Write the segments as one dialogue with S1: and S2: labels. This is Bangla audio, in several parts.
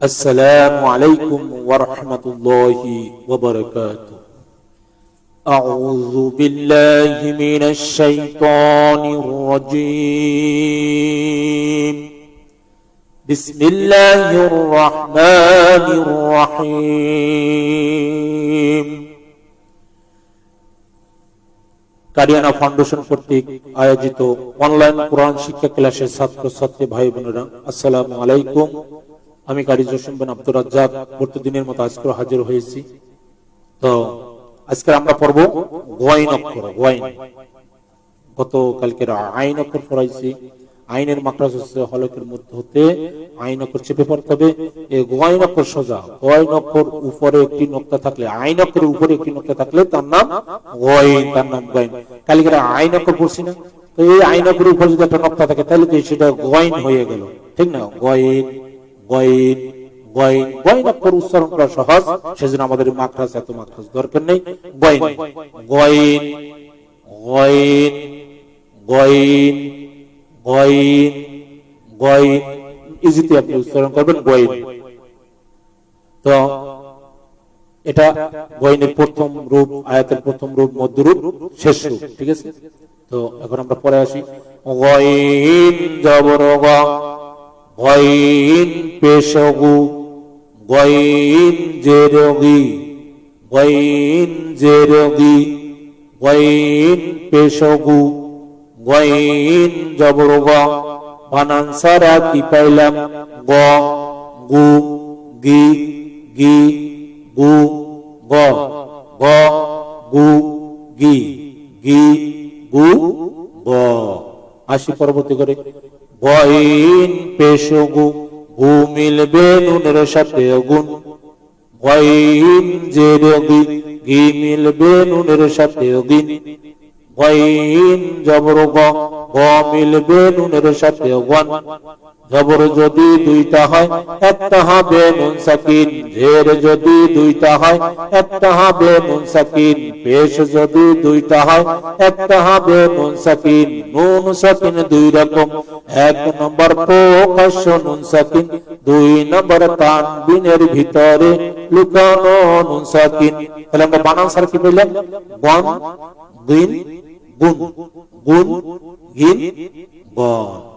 S1: السلام عليكم ورحمة الله وبركاته أعوذ بالله من الشيطان الرجيم بسم الله الرحمن الرحيم কারিয়ানা ফাউন্ডেশন কর্তৃক আয়োজিত অনলাইন কোরআন শিক্ষা ক্লাসের ছাত্র ছাত্রী ভাই বোনেরা আসসালামু আলাইকুম আমি কারি জসিম আব্দুর রাজ্জাক প্রতিদিনের মতো আজকে হাজির হয়েছি। তো আজকে আমরা পড়ব গোয়াইন অক্ষর গোয়াইন গত কালকের আইন অক্ষর পড়াইছি। আইনের মাকড়াস হচ্ছে হলকের মধ্যে হতে আইন অক্ষর চেপে পড়তে হবে। এই গোয়াইন অক্ষর সোজা। গোয়াইন অক্ষর উপরে একটি নোক্তা থাকলে, আইন অক্ষরের উপরে একটি নোক্তা থাকলে তার নাম গোয়াইন তার নাম গোয়াইন কালকের আইন অক্ষর পড়ছি না, তো এই আইন অক্ষরের উপরে যদি একটা নোক্তা থাকে, তাহলে তো সেটা গোয়াইন হয়ে গেল। ঠিক না? গোয়াইন। গয়েন গয়েন গয়েন অক্ষর উচ্চারণ করা সহজ। সেজন্য আমাদের মাখরাজ এত মাখরাজ দরকার নেই। গয়েন গয়েন গয়েন গয়েন গয়েন গয়েন ইজিতে আপনি উচ্চারণ করবেন গয়েন তো এটা গয়েনের প্রথম রূপ, আয়াতের প্রথম রূপ, মধ্য রূপ, শেষ রূপ, ঠিক আছে? তো এখন আমরা পরে আসি। গয়েন জবর গইন পেশগু, গইন জেরগি গইন জেরগি গইন পেশগু, গইন জবরগ বানান কি পাইলাম, গ, গু, গি গি, গু, গ গ, গু, গি গি, গু, গ। আসি পরবর্তী করে গইন পেশগু গু মিলবে নুনের সাথে গুণ গইন জেরগি গি মিলবে নুনের সাথে গিন গইন জবর গ গ মিলবে নুনের সাথে গন জবর যদি দুইটা হয়, একটা হবে নুন সাকিন জের যদি দুইটা হয়, একটা হবে নুন সাকিন পেশ যদি দুইটা হয়, একটা হবে নুন সাকিন নুন সাকিন দুই রকম। এক নম্বর প্রকাশ্য নুন সাকিন দুই নম্বর তানবিনের ভিতরে লুকানো নুন সাকিন তাহলে আমরা বানান সার কি বললাম বন দিন, গুণ। গুণ, গিন বন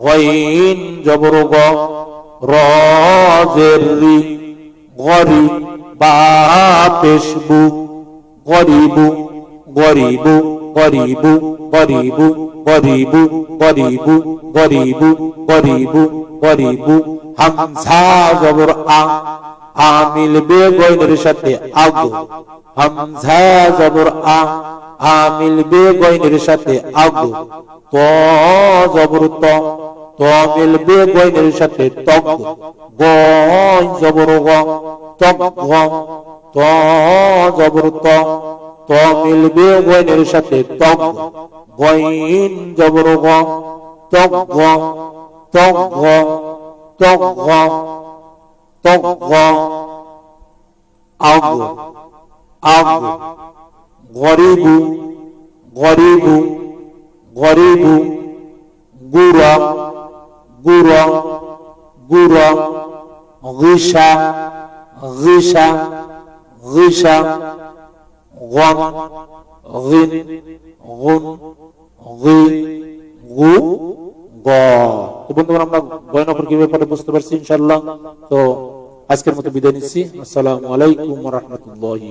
S1: গইন জবর গ রি গরি বা পেশবু গরিবু গরিবু গরিবু গরিবু গরিবু গরিবু গরিবু গরিবু গরিবু হামসা জবর আ আ মিলবে গইনের সাথে আগু হামসা জবর আ মিলবে গইনের সাথে আগু ত জবর ত মিলবে গইনের সাথে তক গ তক গ ত জবর ত মিলবে গইনের সাথে তক গইন জবর গ তক গ তক গ। তক গ তক গ আগ আগ গরিবু গরিবু গরিবু গুরা গুরা গুরা গিসা গিসা গিসা গন গিন গুন গি, গু। আমরা গয়নফর কি ব্যাপারে বুঝতে পারছি, ইনশাআল্লাহ। তো আজকের মতো বিদায় নিচ্ছি। আসসালামু আলাইকুম ওয়া রাহমাতুল্লাহি